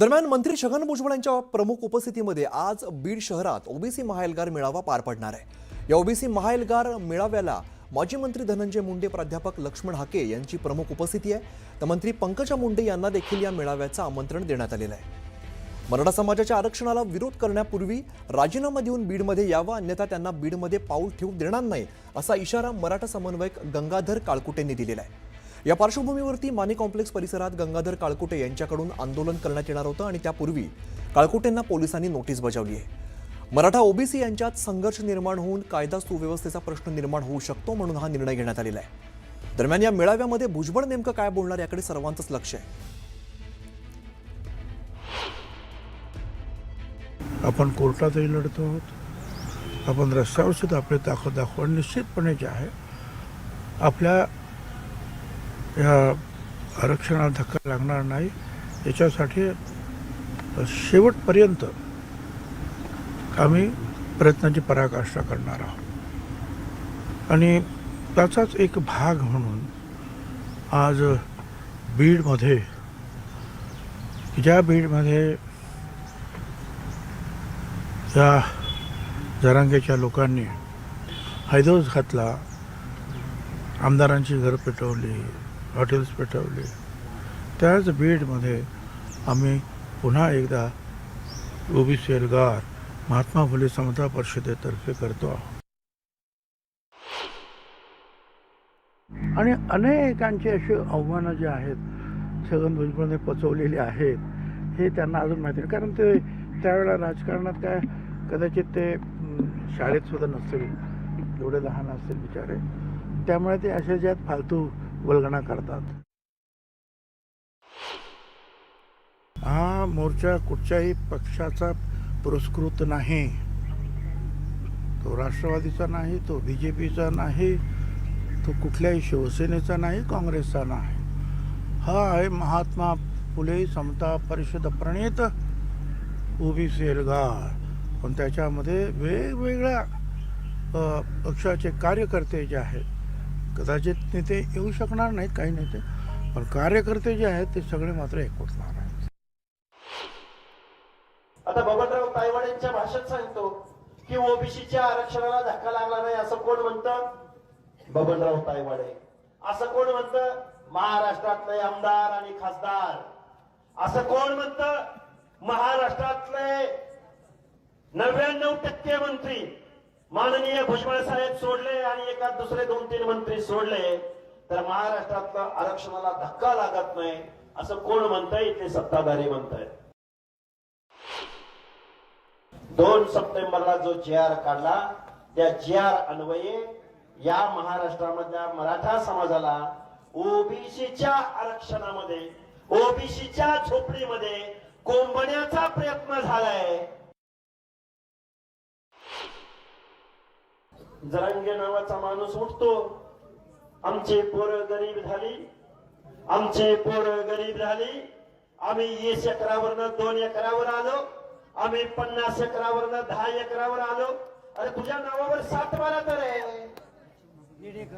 दरम्यान मंत्री छगन भुजबळ यांच्या प्रमुख उपस्थितीमध्ये आज बीड शहरात ओबीसी महाएल्गार मेळावा पार पडणार आहे. या ओबीसी महाएल्गार मेळाव्याला माजी मंत्री धनंजय मुंडे प्राध्यापक लक्ष्मण हाके यांची प्रमुख उपस्थिती आहे. तर मंत्री पंकजा मुंडे यांना देखील या मेळाव्याचं आमंत्रण देण्यात आलेलं आहे. मराठा समाजाच्या आरक्षणाला विरोध करण्यापूर्वी राजीनामा देऊन बीडमध्ये यावं अन्यथा त्यांना बीडमध्ये पाऊल ठेवू देणार नाही असा इशारा मराठा समन्वयक गंगाधर काळकुटेंनी दिलेला आहे. या पार्श्वभूमीवरती माने कॉम्प्लेक्स परिसरात गंगाधर काळकुटे यांच्याकडून आंदोलन करण्यात येणार होतं आणि त्यापूर्वी काळकुटेंना पोलिसांनी नोटीस बजावली आहे. मराठा ओबीसी यांच्यात संघर्ष निर्माण होऊन कायदा सुव्यवस्थेचा प्रश्न निर्माण होऊ शकतो म्हणून हा निर्णय घेण्यात आलेला आहे. दरम्यान या मेळाव्यामध्ये भुजबळ नेमकं काय बोलणार याकडे सर्वांचंच लक्ष आहे. आपण कोर्टातही लढतो आहोत. आपण रस्त्यावर सुद्धा आपली ताकद दाखवणं निश्चितपणे जे आहे आपल्या या आरक्षणाला धक्का लागणार नाही. याच्यासाठी शेवटपर्यंत आम्ही प्रयत्नाची पराकाष्ठा करणार आहोत. आणि त्याचाच एक भाग म्हणून आज बीडमध्ये ज्या बीडमध्ये या जरांगेच्या लोकांनी हैदोस घातला आमदारांची घरं पेटवली हॉटेल्स पेटवले. त्याच बीडमध्ये आम्ही पुन्हा एकदा ओबीसी एल्गार महात्मा फुले समता परिषदेतर्फे करतो आहोत. आणि अनेकांची अशी आव्हानं जी आहेत छगन भुजबळने पचवलेली आहेत हे त्यांना अजून माहिती नाही. कारण ते त्यावेळेला राजकारणात काय कदाचित ते शाळेत सुद्धा नसतील एवढे लहान असतील बिचारे. त्यामुळे ते अशा ज्यात फालतू वल्गना करतात. हा मोर्चा कुठच्याही पक्षाचा पुरस्कृत नाही. तो राष्ट्रवादीचा नाही तो बी जे पीचा नाही तो कुठल्याही शिवसेनेचा नाही काँग्रेसचा नाही. हा आहे महात्मा फुले समता परिषद प्रणित ओबीसी एल्गार पण त्याच्यामध्ये वेगवेगळ्या पक्षाचे कार्यकर्ते जे आहेत कदाचित नेते येऊ शकणार नाहीत काही नेते. पण कार्यकर्ते जे आहेत ते सगळे मात्र एकवटणार आहेत. आता बबनराव तायवाडेंच्या भाषेत सांगतो की ओबीसीच्या आरक्षणाला धक्का लागला नाही असं कोण म्हणतं? बबनराव तायवाडे. असं कोण म्हणतं? महाराष्ट्रातले आमदार आणि खासदार. असं कोण म्हणतं? महाराष्ट्रातले नव्याण्णव टक्के मंत्री. माननीय भुजबळ साहेब सोडले आणि एका दुसरे दोन तीन मंत्री सोडले तर महाराष्ट्रातलं आरक्षणाला धक्का लागत नाही असं कोण म्हणतंय? इथले सत्ताधारी म्हणताय. दोन सप्टेंबरला जो जी आर काढला त्या जी आर अन्वये या महाराष्ट्रामधल्या मराठा समाजाला ओबीसीच्या आरक्षणामध्ये ओबीसीच्या झोपडीमध्ये कोंबण्याचा प्रयत्न झालाय. जरांगे नावाचा माणूस उठतो. आमचे पोर गरीब झाली. आमचे पोर गरीब झाली. आम्ही वीस एकरावरनं दोन एकरावर आलो. आम्ही पन्नास एकरावरनं दहा एकरावर आलो. अरे तुझ्या नावावर सात बारा तर आहे.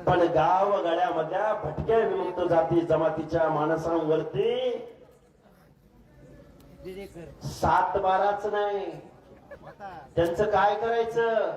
पण गाव गड्यामधल्या भटक्या विमुक्त जाती जमातीच्या माणसांवरती सात बाराच नाही. त्यांचं काय करायचं?